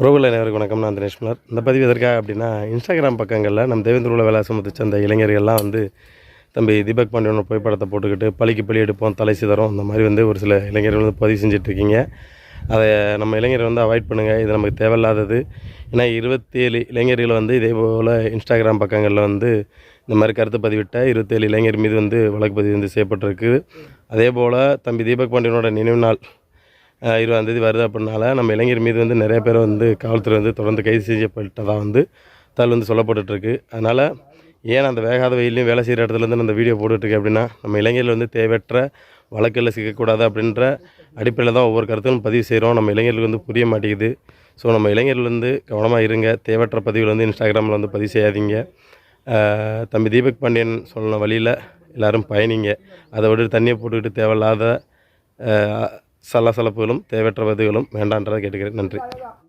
உறவுகள் அனைவருக்கு வணக்கம். நான் தினேஷ் இந்த பதிவு எதற்காக அப்படின்னா இன்ஸ்டாகிராம் பக்கங்களில் நம்ம தேவேந்திர வேலை சம்மந்திச்ச அந்த இளைஞர்கள்லாம் வந்து தம்பி தீபக் பாண்டியனோட புகைப்படத்தை போட்டுக்கிட்டு பழிக்கு பழி எடுப்போம் தலை சிதறோம் இந்த மாதிரி வந்து ஒரு சில இளைஞர்கள் வந்து பதிவு செஞ்சிட்ருக்கீங்க. அதை நம்ம இளைஞர் வந்து அவாய்ட் பண்ணுங்கள் இது நமக்கு தேவையில்லாதது. ஏன்னா இருபத்தேழு இளைஞர்கள் வந்து இதே போல் இன்ஸ்டாகிராம் பக்கங்களில் வந்து இந்த மாதிரி கருத்து பதிவிட்ட இருபத்தேழு இளைஞர் மீது வந்து வழக்கு பதிவு வந்து செய்யப்பட்டிருக்கு. அதே போல் தம்பி தீபக் பாண்டியனோட நினைவு நாள் இருபதாந்தேதி வருது அப்படின்னால நம்ம இளைஞர் மீது வந்து நிறைய பேர் வந்து காவல்துறை வந்து தொடர்ந்து கைது செய்யப்பட்டதாக வந்து தகவல் வந்து சொல்லப்பட்டுருக்கு அதனால் ஏன் அந்த வேகாத வெயிலையும் வேலை செய்கிற இடத்துலேருந்து அந்த வீடியோ போட்டுட்ருக்கேன் அப்படின்னா நம்ம இளைஞர்கள் வந்து தேவையற்ற வழக்கில் சிக்கக்கூடாது அப்படின்ற அடிப்படையில் தான் ஒவ்வொரு கருத்தும் பதிவு செய்கிறோம் நம்ம இளைஞர்களுக்கு வந்து புரிய மாட்டேங்குது. ஸோ நம்ம இளைஞர்கள் வந்து கவனமாக இருங்க. தேவையற்ற பதிவுகள் வந்து இன்ஸ்டாகிராமில் வந்து பதிவு செய்யாதீங்க. தம்பி தீபக் பாண்டியன் சொன்ன வழியில் எல்லோரும் பயணிங்க. அதை விட்டு தண்ணியை போட்டுக்கிட்டு தேவையில்லாத சலசலப்புகளும் தேவையற்ற பதிவுகளும் வேண்டான்றதை கேட்டுக்கிறேன். நன்றி.